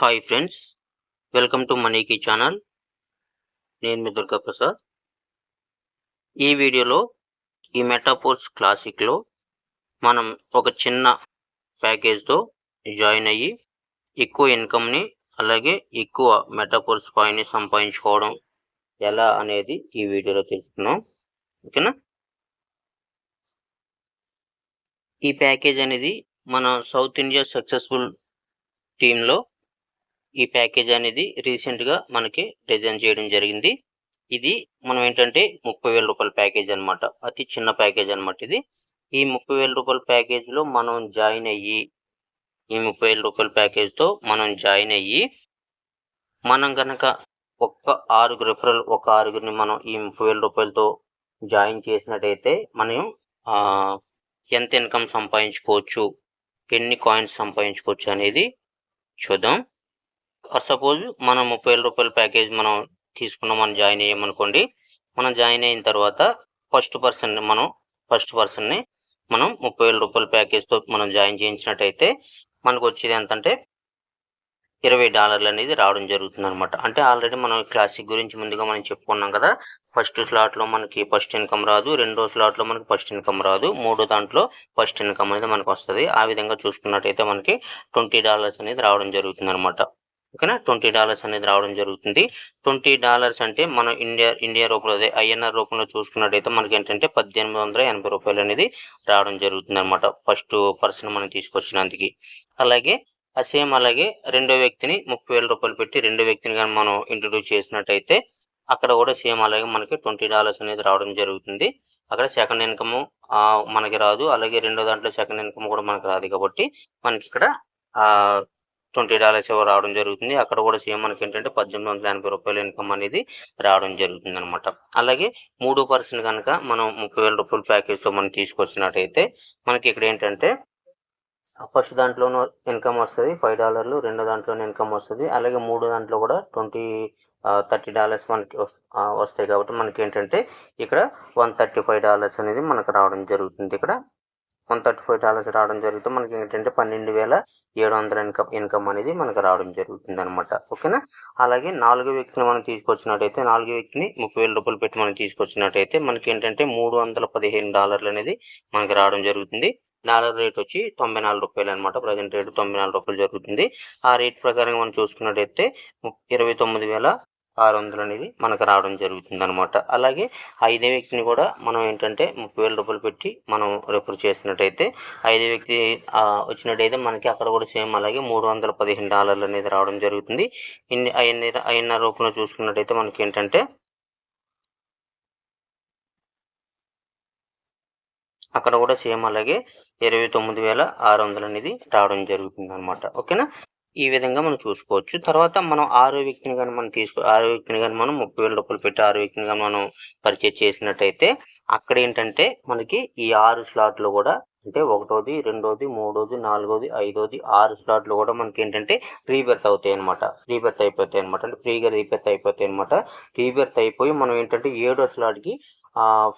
Hi friends welcome to మనీకి channel నేను మీ దుర్గా ప్రసాద్. ఈ వీడియోలో ఈ మెటాపోర్స్ క్లాసిక్లో మనం ఒక చిన్న ప్యాకేజ్తో జాయిన్ అయ్యి ఎక్కువ ఇన్కమ్ని అలాగే ఎక్కువ మెటాపోర్స్ కాయిన్ని సంపాదించుకోవడం ఎలా అనేది ఈ వీడియోలో తెలుసుకున్నాం ఓకేనా? ఈ ప్యాకేజ్ అనేది మన సౌత్ ఇండియా సక్సెస్ఫుల్ టీంలో ఈ ప్యాకేజ్ అనేది రీసెంట్గా మనకి డిజైన్ చేయడం జరిగింది. ఇది మనం ఏంటంటే ముప్పై వేల రూపాయల ప్యాకేజ్ అనమాట అతి చిన్న ప్యాకేజ్ అనమాట ఇది. ఈ ముప్పై వేల రూపాయల ప్యాకేజ్లో మనం జాయిన్ అయ్యి ఈ ముప్పై వేల రూపాయల ప్యాకేజ్తో మనం జాయిన్ అయ్యి మనం కనుక ఒక్క ఆరుగురు రిఫరల్ ఒక ఆరుగురిని మనం ఈ ముప్పై వేల రూపాయలతో జాయిన్ చేసినట్టయితే మనం ఆ, ఎంత ఇన్కమ్ సంపాదించుకోవచ్చు ఎన్ని కాయిన్స్ సంపాదించుకోవచ్చు అనేది చూద్దాం. ఫర్ సపోజ్ మనం ముప్పై వేల రూపాయల ప్యాకేజ్ మనం తీసుకున్నాం మనం జాయిన్ అయ్యామనుకోండి మనం జాయిన్ అయిన తర్వాత ఫస్ట్ పర్సన్ మనం ఫస్ట్ పర్సన్ని మనం ముప్పై వేల రూపాయల ప్యాకేజ్తో మనం జాయిన్ చేయించినట్టయితే మనకు వచ్చేది ఎంతంటే ఇరవై డాలర్లు అనేది రావడం జరుగుతుంది అనమాట అంటే ఆల్రెడీ మనం క్లాసిక్ గురించి ముందుగా మనం చెప్పుకున్నాం కదా ఫస్ట్ స్లాట్లో మనకి ఫస్ట్ ఇన్కమ్ రాదు రెండో స్లాట్లో మనకి ఫస్ట్ ఇన్కమ్ రాదు మూడో దాంట్లో ఫస్ట్ ఇన్కమ్ అనేది మనకు వస్తుంది. ఆ విధంగా చూసుకున్నట్టయితే మనకి ట్వంటీ డాలర్స్ అనేది రావడం జరుగుతుంది అనమాట ఓకేనా ట్వంటీ డాలర్స్ అనేది రావడం జరుగుతుంది. ట్వంటీ డాలర్స్ అంటే మనం ఇండియా ఇండియా రూపంలో అదే ఐఎన్ఆర్ రూపంలో చూసుకున్నట్టయితే మనకి ఏంటంటే పద్దెనిమిది వందల ఎనభై రూపాయలు అనేది రావడం జరుగుతుంది అనమాట ఫస్ట్ పర్సన్ మనం తీసుకొచ్చినందుకు. అలాగే ఆ సేమ్ అలాగే రెండో వ్యక్తిని ముప్పై వేల రూపాయలు పెట్టి రెండో వ్యక్తిని కానీ మనం ఇంట్రడ్యూస్ చేసినట్టయితే అక్కడ కూడా సేమ్ అలాగే మనకి ట్వంటీ డాలర్స్ అనేది రావడం జరుగుతుంది. అక్కడ సెకండ్ ఇన్కమ్ మనకి రాదు. అలాగే రెండో దాంట్లో సెకండ్ ఇన్కమ్ కూడా మనకి రాదు కాబట్టి మనకి ఇక్కడ ట్వంటీ డాలర్స్ ఏవో రావడం జరుగుతుంది. అక్కడ కూడా సేమ్ మనకి ఏంటంటే పద్దెనిమిది వందల ఎనభై రూపాయల ఇన్కమ్ అనేది రావడం జరుగుతుంది అనమాట అలాగే మూడో పర్సెంట్ కనుక మనం ముప్పై వేల రూపాయల ప్యాకేజ్తో మనం తీసుకొచ్చినట్టయితే మనకి ఇక్కడ ఏంటంటే ఫస్ట్ దాంట్లోనూ ఇన్కమ్ వస్తుంది ఫైవ్ డాలర్లు రెండో దాంట్లోనే ఇన్కమ్ వస్తుంది. అలాగే మూడో దాంట్లో కూడా ట్వంటీ థర్టీ డాలర్స్ మనకి వస్తాయి కాబట్టి మనకి ఏంటంటే ఇక్కడ వన్ థర్టీ ఫైవ్ డాలర్స్ అనేది మనకు రావడం జరుగుతుంది ఇక్కడ. వన్ థర్టీ ఫైవ్ డాలర్స్ రావడం జరుగుతుంది మనకి ఏంటంటే పన్నెండు వేల ఏడు వందల ఇన్కమ్ ఇన్కమ్ అనేది మనకు రావడం జరుగుతుంది అనమాట ఓకేనా? అలాగే నాలుగో వ్యక్తిని మనం తీసుకొచ్చినట్టయితే నాలుగో వ్యక్తిని ముప్పై వేల రూపాయలు పెట్టి మనం తీసుకొచ్చినట్టయితే మనకి ఏంటంటే మూడు వందల పదిహేను డాలర్లు అనేది మనకి రావడం జరుగుతుంది. డాలర్ రేట్ వచ్చి తొంభై నాలుగు రూపాయలు అనమాట ప్రజెంట్ రేటు తొంభై నాలుగు రూపాయలు జరుగుతుంది. ఆ రేట్ ప్రకారం మనం చూసుకున్నట్టయితే ఇరవై తొమ్మిది వేల ఆరు వందలు అనేది మనకు రావడం జరుగుతుంది అనమాట అలాగే ఐదే వ్యక్తిని కూడా మనం ఏంటంటే ముప్పై వేల రూపాయలు పెట్టి మనం రిఫర్ చేసినట్టయితే ఐదో వ్యక్తి వచ్చినట్టయితే మనకి అక్కడ కూడా సేమ్ అలాగే మూడు వందల పదిహేను డాలర్లు అనేది రావడం జరుగుతుంది. ఇన్ని ఐఎన్ఆర్ ఐఎన్ఆర్ రూపంలో చూసుకున్నట్టయితే మనకి ఏంటంటే అక్కడ కూడా సేమ్ అలాగే ఇరవై తొమ్మిది వేల ఆరు వందలు అనేది రావడం జరుగుతుంది అనమాట ఓకేనా? ఈ విధంగా మనం చూసుకోవచ్చు. తర్వాత మనం ఆరో వ్యక్తిని కానీ మనం తీసుకో ఆరో వ్యక్తిని కానీ మనం ముప్పై వేల రూపాయలు పెట్టి ఆరో వ్యక్తిని కానీ మనం పర్చేజ్ చేసినట్టయితే అక్కడ ఏంటంటే మనకి ఈ ఆరు స్లాట్లు కూడా అంటే ఒకటోది రెండోది మూడోది నాలుగోది ఐదోది ఆరు స్లాట్లు కూడా మనకి ఏంటంటే రీబెర్త్ అవుతాయి అనమాట రీబెర్త్ అయిపోతాయి అనమాట అంటే ఫ్రీగా రీబెర్త్ అయిపోతాయి అనమాట రీబెర్త్ అయిపోయి మనం ఏంటంటే ఏడో స్లాట్కి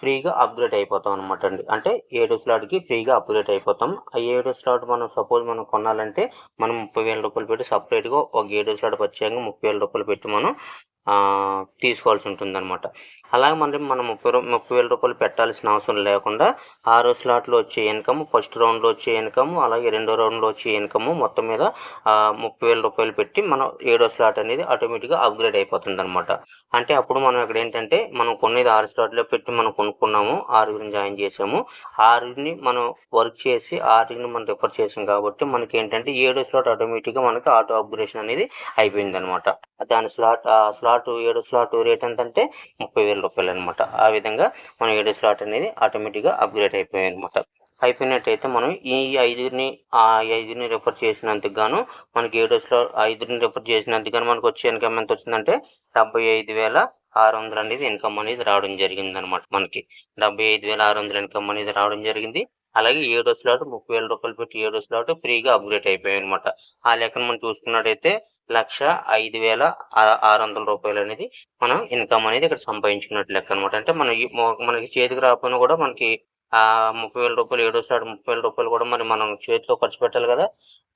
ఫ్రీగా అప్గ్రేడ్ అయిపోతాం అనమాట అండి. అంటే ఏడో స్లాట్కి ఫ్రీగా అప్గ్రేడ్ అయిపోతాం. ఆ ఏడో స్లాట్ మనం సపోజ్ మనం కొనాలంటే మనం ముప్పై వేల రూపాయలు పెట్టి సపరేట్గా ఒక ఏడో స్లాట్ వచ్చాక ముప్పై వేల రూపాయలు పెట్టి మనం తీసుకోవాల్సి ఉంటుంది అనమాట అలాగే మనం మనం ముప్పై ముప్పై వేల రూపాయలు పెట్టాల్సిన అవసరం లేకుండా ఆరో స్లాట్లో వచ్చే ఇన్కమ్ ఫస్ట్ రౌండ్లో వచ్చే ఇన్కమ్ అలాగే రెండో రౌండ్లో వచ్చే ఇన్కమ్ మొత్తం మీద ముప్పై వేల రూపాయలు పెట్టి మనం ఏడో స్లాట్ అనేది ఆటోమేటిక్గా అప్గ్రేడ్ అయిపోతుంది అనమాట అంటే అప్పుడు మనం ఇక్కడ ఏంటంటే మనం కొనేది ఆరు స్లాట్లో పెట్టి మనం కొనుక్కున్నాము ఆరుగురిని జాయిన్ చేసాము. ఆరుగురిని మనం వర్క్ చేసి ఆరుగురిని మనం రిఫర్ చేసాం కాబట్టి మనకి ఏంటంటే ఏడో స్లాట్ ఆటోమేటిక్గా మనకి ఆటో అప్గ్రేషన్ అనేది అయిపోయింది అనమాట దాని స్లాట్ ఆ స్లాట్ ఏడో స్లాట్ రేట్ ఎంత అంటే ముప్పై వేల రూపాయలు అనమాట ఆ విధంగా మన ఏడో స్లాట్ అనేది ఆటోమేటిక్గా అప్గ్రేడ్ అయిపోయింది అనమాట అయిపోయినట్టయితే మనం ఈ ఐదుగురిని ఆ ఐదుగురిని రిఫర్ చేసినందుకు గాను మనకి ఏడో స్లాట్ ఐదుగురిని రిఫర్ చేసినందుకు గాను మనకు వచ్చే ఇన్కమ్ ఎంత వచ్చిందంటే డెబ్బై ఐదు వేల ఆరు వందలు అనేది ఇన్కమ్ అనేది రావడం జరిగింది అనమాట మనకి. డెబ్బై ఐదు వేల ఆరు వందల ఇన్కమ్ అనేది రావడం జరిగింది. అలాగే ఏడో స్లాట్ ముప్పై వేల రూపాయలు పెట్టి ఏడో స్లాట్ ఫ్రీగా అప్గ్రేడ్ అయిపోయాయి అనమాట ఆ లెక్కను మనం చూసుకున్నట్టయితే లక్ష ఐదు వేల ఆరు వందల రూపాయలు అనేది మనం ఇన్కమ్ అనేది ఇక్కడ సంపాదించుకున్నట్టు లెక్క అనమాట అంటే మన మనకి చేతికి రాకపోయినా కూడా మనకి ఆ ముప్పై వేల రూపాయలు ఏడో స్లాట్ ముప్పై వేల రూపాయలు కూడా మరి మనం చేతిలో ఖర్చు పెట్టాలి కదా.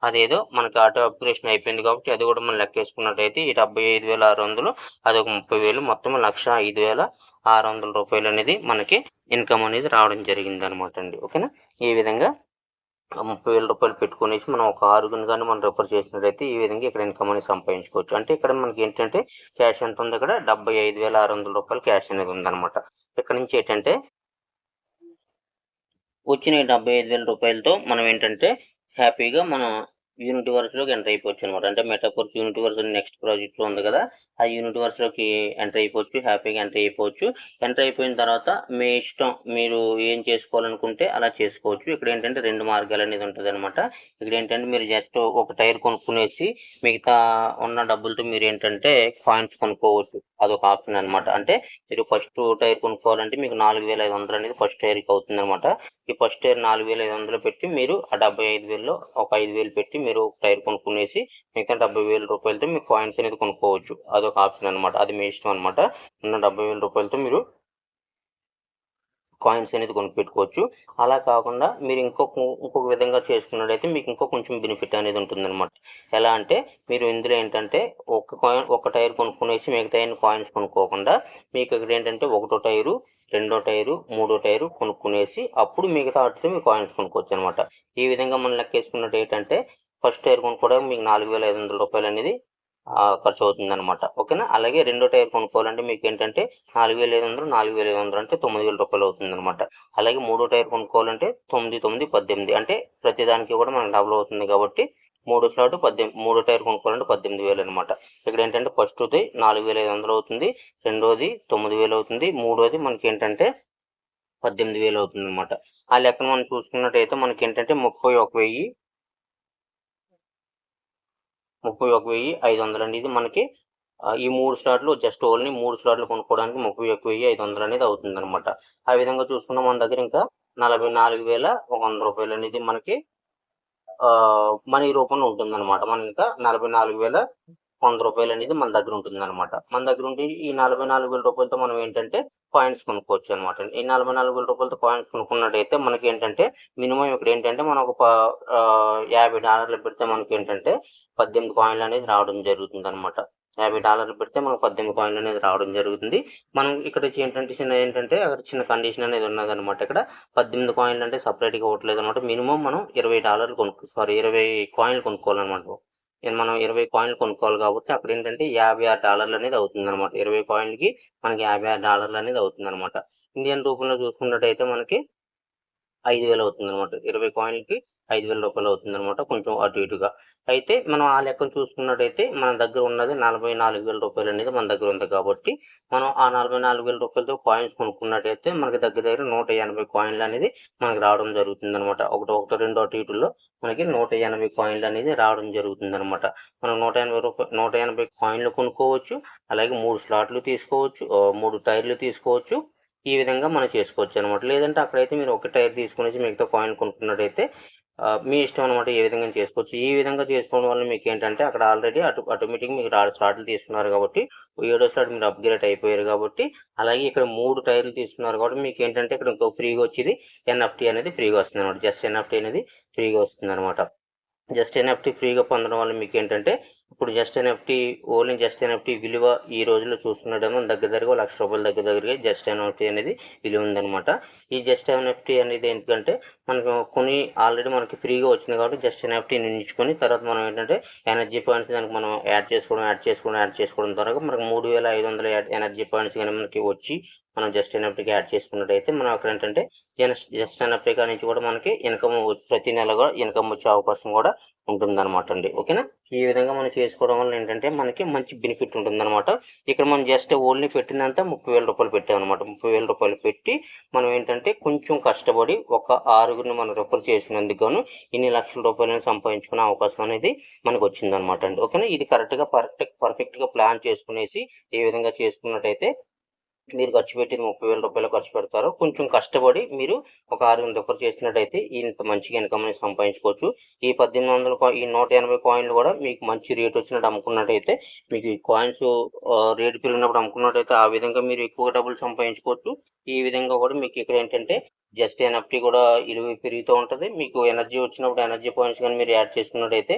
అదేదో మనకి ఆటో అప్గ్రేషన్ అయిపోయింది కాబట్టి అది కూడా మనం లెక్కేసుకున్నట్టయితే ఈ డెబ్బై ఐదు వేల ఆరు వందలు అది ఒక ముప్పై వేలు మొత్తం లక్ష ఐదు వేల ఆరు వందల రూపాయలు అనేది మనకి ఇన్కమ్ అనేది రావడం జరిగింది అనమాట అండి. ఓకేనా? ఈ విధంగా ముప్పై వేల రూపాయలు పెట్టుకునేసి మనం ఒక ఆరుగురిని కానీ మనం రిఫర్ చేసినట్టయితే ఈ విధంగా ఇక్కడ ఇన్కమ్ అనేది సంపాదించుకోవచ్చు. అంటే ఇక్కడ మనకి ఏంటంటే క్యాష్ ఎంత ఉంది ఇక్కడ డెబ్బై ఐదు వేల ఆరు వందల రూపాయలు క్యాష్ అనేది ఉందన్నమాట. ఇక్కడ నుంచి ఏంటంటే వచ్చిన డెబ్బై ఐదు వేల రూపాయలతో మనం ఏంటంటే హ్యాపీగా మనం యూనిట్ వర్స్లోకి ఎంటర్ అయిపోవచ్చు అనమాట అంటే మెటాకోర్స్ యూనిట్ వర్స్ నెక్స్ట్ ప్రాజెక్ట్లో ఉంది కదా ఆ యూనిట్ వర్స్లోకి ఎంటర్ అయిపోవచ్చు హ్యాపీగా ఎంటర్ అయిపోవచ్చు. ఎంటర్ అయిపోయిన తర్వాత మీ ఇష్టం మీరు ఏం చేసుకోవాలనుకుంటే అలా చేసుకోవచ్చు. ఇక్కడ ఏంటంటే రెండు మార్గాలు అనేది ఉంటుంది అనమాట ఇక్కడ ఏంటంటే మీరు జస్ట్ ఒక టైర్ కొనుక్కునేసి మిగతా ఉన్న డబ్బులతో మీరు ఏంటంటే కాయిన్స్ కొనుక్కోవచ్చు. అదొక ఆప్షన్ అనమాట అంటే మీరు ఫస్ట్ టైర్ కొనుక్కోవాలంటే మీకు నాలుగు వేల ఐదు వందలు అనేది ఫస్ట్ టైర్కి అవుతుంది అనమాట ఈ ఫస్ట్ టైర్ నాలుగు వేల ఐదు వందలు పెట్టి మీరు ఆ డెబ్బై ఐదు వేలలో ఒక ఐదు వేలు పెట్టి మీరు ఒక టైర్ కొనుక్కునేసి మిగతా డెబ్బై వేల రూపాయలతో మీకు కాయిన్స్ అనేది కొనుక్కోవచ్చు. అదొక ఆప్షన్ అనమాట అది మీ ఇష్టం అనమాట ఉన్న డెబ్బై వేల రూపాయలతో మీరు కాయిన్స్ అనేది కొనిపెట్టుకోవచ్చు. అలా కాకుండా మీరు ఇంకొక ఇంకొక విధంగా చేసుకున్నట్టయితే మీకు ఇంకో కొంచెం బెనిఫిట్ అనేది ఉంటుందన్నమాట. ఎలా అంటే మీరు ఇందులో ఏంటంటే ఒక కాయిన్ ఒక టైర్ కొనుక్కునేసి మిగతా కాయిన్స్ కొనుక్కోకుండా మీకు ఇక్కడ ఏంటంటే ఒకటో టైరు రెండో టైరు మూడో టైరు కొనుక్కునేసి అప్పుడు మిగతా వాటితో మీరు కాయిన్స్ కొనుక్కోవచ్చు అనమాట ఈ విధంగా మనం లెక్కేసుకున్నట్టు ఏంటంటే ఫస్ట్ టైర్ కొనుక్కోవడానికి మీకు నాలుగు వేల ఐదు వందల రూపాయలు అనేది ఖర్చు అవుతుంది అనమాట ఓకేనా? అలాగే రెండో టైర్ కొనుక్కోవాలంటే మీకు ఏంటంటే నాలుగు వేల ఐదు వందలు నాలుగు వేల ఐదు వందలు అంటే తొమ్మిది వేల రూపాయలు అవుతుంది అనమాట అలాగే మూడో టైర్ కొనుక్కోవాలంటే తొమ్మిది తొమ్మిది పద్దెనిమిది. అంటే ప్రతిదానికి కూడా మనకు డబుల్ అవుతుంది కాబట్టి మూడు స్లాట్ పద్దెనిమిది మూడో టైర్ కొనుక్కోవాలంటే పద్దెనిమిది వేలు అనమాట ఇక్కడ ఏంటంటే ఫస్ట్ది నాలుగు వేల ఐదు వందలు అవుతుంది రెండోది తొమ్మిది వేలు అవుతుంది మూడోది మనకి ఏంటంటే పద్దెనిమిది వేలు అవుతుంది అనమాట ఆ లెక్కను మనం చూసుకున్నట్టయితే మనకి ఏంటంటే ముప్పై ఒక వెయ్యి ముప్పై ఒక వెయ్యి ఐదు వందలు అండి ఇది మనకి ఈ మూడు స్లాట్లు జస్ట్ ఓన్లీ మూడు స్లాట్లు కొనుక్కోవడానికి ముప్పై ఒక వెయ్యి ఐదు వందలు అనేది అవుతుంది అనమాట ఆ విధంగా చూసుకున్న మన దగ్గర ఇంకా నలభై నాలుగు వేల ఒక వంద రూపాయలు అనేది మనకి ఆ, మనీ రూపంలో ఉంటుంది అనమాట మనం ఇంకా నలభై నాలుగు వేల వంద రూపాయలు అనేది మన దగ్గర ఉంటుంది అనమాట మన దగ్గర ఉంటే ఈ నలభై నాలుగు వేల రూపాయలతో మనం ఏంటంటే కాయిన్స్ కొనుక్కోవచ్చు అనమాట ఈ నలభై నాలుగు వేల రూపాయలతో కాయిన్స్ కొనుక్కున్నట్టయితే మనకి ఏంటంటే మినిమం ఇక్కడ ఏంటంటే మనం ఒక ఆ, యాభై డాలర్లు పెడితే మనకి ఏంటంటే పద్దెనిమిది కాయిన్లు అనేది రావడం జరుగుతుంది అనమాట యాభై డాలర్లు పెడితే మనకు పద్దెనిమిది కాయిన్లు అనేది రావడం జరుగుతుంది. మనం ఇక్కడ వచ్చి ఏంటంటే చిన్న ఏంటంటే అక్కడ చిన్న కండిషన్ అనేది ఉన్నది అనమాట ఇక్కడ పద్దెనిమిది కాయిన్లు అంటే సపరేట్గా ఇవ్వట్లేదు అనమాట మినిమం మనం ఇరవై డాలర్లు కొనుక్కో సారీ ఇరవై కాయిన్లు కొనుక్కోవాలన్నమాట. ఇది మనం ఇరవై కాయిన్లు కొనుక్కోవాలి కాబట్టి అక్కడ ఏంటంటే యాభై ఆరు డాలర్లు అనేది అవుతుంది అనమాట ఇరవై కాయిన్కి మనకి యాభై ఆరు డాలర్లు అనేది అవుతుంది అనమాట ఇండియన్ రూపంలో చూసుకున్నట్టయితే మనకి ఐదు వేలు అవుతుంది అనమాట ఇరవై కాయిన్కి ఐదు వేల రూపాయలు అవుతుంది అనమాట కొంచెం అటు ఇటుగా. అయితే మనం ఆ లెక్కను చూసుకున్నట్టయితే మన దగ్గర ఉన్నది నలభై నాలుగు వేల రూపాయలు అనేది మన దగ్గర ఉంది కాబట్టి మనం ఆ నలభై నాలుగు వేల రూపాయలతో కాయిన్స్ కొనుక్కున్నట్టయితే మనకి దగ్గర దగ్గర నూట ఎనభై కాయిన్లు అనేది మనకి రావడం జరుగుతుంది అనమాట ఒకటి ఒకటి రెండు అటు ఇటులో మనకి నూట ఎనభై కాయిన్లు అనేది రావడం జరుగుతుంది అనమాట మనం నూట ఎనభై రూపాయ నూట ఎనభై కాయిన్లు కొనుక్కోవచ్చు అలాగే మూడు స్లాట్లు తీసుకోవచ్చు మూడు టైర్లు తీసుకోవచ్చు ఈ విధంగా మనం చేసుకోవచ్చు అనమాట లేదంటే అక్కడైతే మీరు ఒక టైర్ తీసుకునేసి మిగతా కాయిన్ కొనుక్కున్నట్టయితే మీ ఇష్టం అనమాట ఏ విధంగా చేసుకోవచ్చు. ఈ విధంగా చేసుకోవడం వల్ల మీకు ఏంటంటే అక్కడ ఆల్రెడీ అటు ఆటోమేటిక్ మీకు ఆరు స్లాట్లు తీసుకున్నారు కాబట్టి ఏడో స్లాట్ మీరు అప్గ్రేడ్ అయిపోయారు కాబట్టి అలాగే ఇక్కడ మూడు టైర్లు తీసుకున్నారు కాబట్టి మీకు ఏంటంటే ఇక్కడ ఇంకో ఫ్రీగా వచ్చేది ఎన్ఎఫ్టీ అనేది ఫ్రీగా వస్తుంది అనమాట జస్ట్ ఎన్ఎఫ్టీ అనేది ఫ్రీగా వస్తుంది అనమాట జస్ట్ ఎన్ఎఫ్టీ ఫ్రీగా పొందడం వల్ల మీకు ఏంటంటే ఇప్పుడు just NFT only just NFT విలువ ఈ రోజుల్లో చూసుకున్నట్టేమో దగ్గర దగ్గర లక్ష రూపాయల దగ్గర దగ్గరగా జస్ట్ ఎన్ఎఫ్టీ అనేది విలువ ఉందన్నమాట. ఈ జస్ట్ ఎన్ఎఫ్టీ అనేది ఎందుకంటే మనకు కొన్ని ఆల్రెడీ మనకి ఫ్రీగా వచ్చింది కాబట్టి జస్ట్ ఎన్ఎఫ్టీ నించుకొని తర్వాత మనం ఏంటంటే ఎనర్జీ పాయింట్స్ దానికి మనం యాడ్ చేసుకోవడం యాడ్ చేసుకోవడం యాడ్ చేసుకోవడం ద్వారా మనకు మూడు వేల ఐదు వందల ఎనర్జీ పాయింట్స్ కానీ మనకి వచ్చి మనం జస్ట్ ఎన్ఎఫ్టీకి యాడ్ చేసుకున్నట్టయితే మనం అక్కడ ఏంటంటే జస్ట్ జస్ట్ ఎన్ఎఫ్టీ కాడ నుంచి కూడా మనకి ఇన్కమ్ ప్రతి నెల కూడా ఇన్కమ్ వచ్చే అవకాశం కూడా ఉంటుందన్నమాట అండి. ఓకేనా? ఈ విధంగా మనం చేసుకోవడం వల్ల ఏంటంటే మనకి మంచి బెనిఫిట్ ఉంటుందన్నమాట. ఇక్కడ మనం జస్ట్ ఓన్లీ పెట్టినంత ముప్పై వేల రూపాయలు పెట్టామన్నమాట. ముప్పై వేల రూపాయలు పెట్టి మనం ఏంటంటే కొంచెం కష్టపడి ఒక ఆరుగురిని మనం రిఫర్ చేసినందుకు గాను ఇన్ని లక్షల రూపాయలను సంపాదించుకునే అవకాశం అనేది మనకు వచ్చిందనమాట అండి. ఓకేనా? ఇది కరెక్ట్గా పర్ఫెక్ట్ పర్ఫెక్ట్గా ప్లాన్ చేసుకునేసి ఏ విధంగా చేసుకున్నట్టయితే మీరు ఖర్చు పెట్టేది ముప్పై వేల రూపాయలు ఖర్చు పెడతారో కొంచెం కష్టపడి మీరు ఒక ఆరుగురు రిఫర్ చేసినట్టయితే ఇంత మంచిగా ఇన్కమ్ అని సంపాదించుకోవచ్చు. ఈ పద్దెనిమిది వందల ఈ నూట ఎనభై కాయిన్లు కూడా మీకు మంచి రేట్ వచ్చినట్టు అమ్ముకున్నట్టయితే మీకు ఈ కాయిన్స్ రేటు పెరిగినప్పుడు అమ్ముకున్నట్టయితే ఆ విధంగా మీరు ఎక్కువ డబ్బులు సంపాదించుకోవచ్చు. ఈ విధంగా కూడా మీకు ఇక్కడ ఏంటంటే జస్ట్ ఎన్ఎఫ్టీ కూడా ఇరవై పెరుగుతూ ఉంటుంది. మీకు ఎనర్జీ వచ్చినప్పుడు ఎనర్జీ పాయింట్స్ కానీ మీరు యాడ్ చేసుకున్నట్టయితే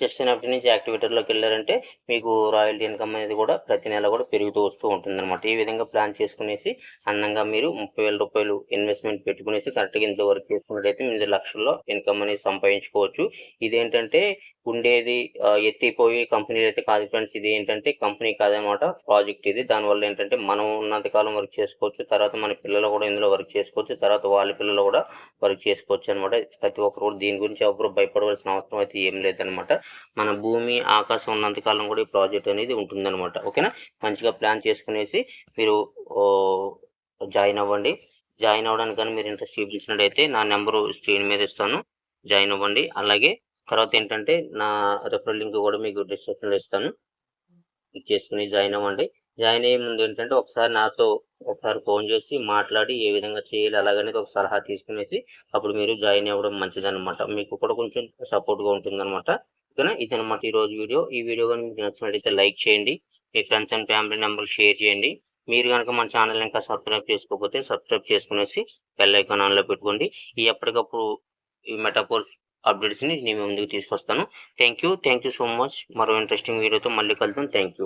జస్ట్ ఎన్ఎఫ్టీ నుంచి యాక్టివేటర్లోకి వెళ్ళారంటే మీకు రాయల్టీ ఇన్కమ్ అనేది కూడా ప్రతి నెల కూడా పెరుగుతూ వస్తూ ఉంటుంది అనమాట ఈ విధంగా ప్లాన్ చేసుకునేసి అందంగా మీరు ముప్పై వేల రూపాయలు ఇన్వెస్ట్మెంట్ పెట్టుకునేసి కరెక్ట్గా ఇంత వర్క్ చేసుకున్నట్టయితే మీరు లక్షల్లో ఇన్కమ్ అనేది సంపాదించుకోవచ్చు. ఇదేంటంటే ఉండేది ఆ, ఎత్తిపోయి కంపెనీలు అయితే కాదు ఫ్రెండ్స్. ఇది ఏంటంటే కంపెనీ కాదనమాట ప్రాజెక్ట్ ఇది. దానివల్ల ఏంటంటే మనం ఉన్నంత కాలం వర్క్ చేసుకోవచ్చు. తర్వాత మన పిల్లలు కూడా ఇందులో వర్క్ చేసుకోవచ్చు. తర్వాత వాళ్ళ పిల్లలు కూడా వర్క్ చేసుకోవచ్చు అనమాట ప్రతి ఒక్కరు కూడా దీని గురించి ఎవరు భయపడవలసిన అవసరం అయితే ఏం లేదనమాట మన భూమి ఆకాశం ఉన్నంత కాలం కూడా ఈ ప్రాజెక్ట్ అనేది ఉంటుందన్నమాట. ఓకేనా? మంచిగా ప్లాన్ చేసుకునేసి మీరు జాయిన్ అవ్వండి. జాయిన్ అవ్వడానికి కానీ మీరు ఇంట్రెస్ట్ చూపించినట్టయితే నా నెంబరు స్క్రీన్ మీద ఇస్తాను. జాయిన్ అవ్వండి. అలాగే తర్వాత ఏంటంటే నా రెఫరల్ లింక్ కూడా మీకు డిస్క్రిప్షన్లో ఇస్తాను. క్లిక్ చేసుకుని జాయిన్ అవ్వండి. జాయిన్ అయ్యే ముందు ఏంటంటే ఒకసారి నాతో ఒకసారి ఫోన్ చేసి మాట్లాడి ఏ విధంగా చేయాలి అలాగనేది ఒక సలహా తీసుకునేసి అప్పుడు మీరు జాయిన్ అవ్వడం మంచిదన్నమాట. మీకు కూడా కొంచెం సపోర్ట్గా ఉంటుందన్నమాట. ఓకేనా ఇదన్నమాట ఈరోజు వీడియో. ఈ వీడియో కానీ మీకు నచ్చినట్లయితే లైక్ చేయండి. మీ ఫ్రెండ్స్ అండ్ ఫ్యామిలీ మెంబర్కి షేర్ చేయండి. మీరు కనుక మన ఛానల్ ఇంకా సబ్స్క్రైబ్ చేసుకోకపోతే సబ్స్క్రైబ్ చేసుకునేసి బెల్ ఐకాన్ ఆన్లో పెట్టుకోండి. ఈ ఎప్పటికప్పుడు ఈ మెటాపోర్ అప్డేట్స్ని నేను ముందుకు తీసుకొస్తాను. Thank you thank you so much మరో ఇంట్రెస్టింగ్ వీడియోతో మళ్ళీ కలుద్దాం. Thank you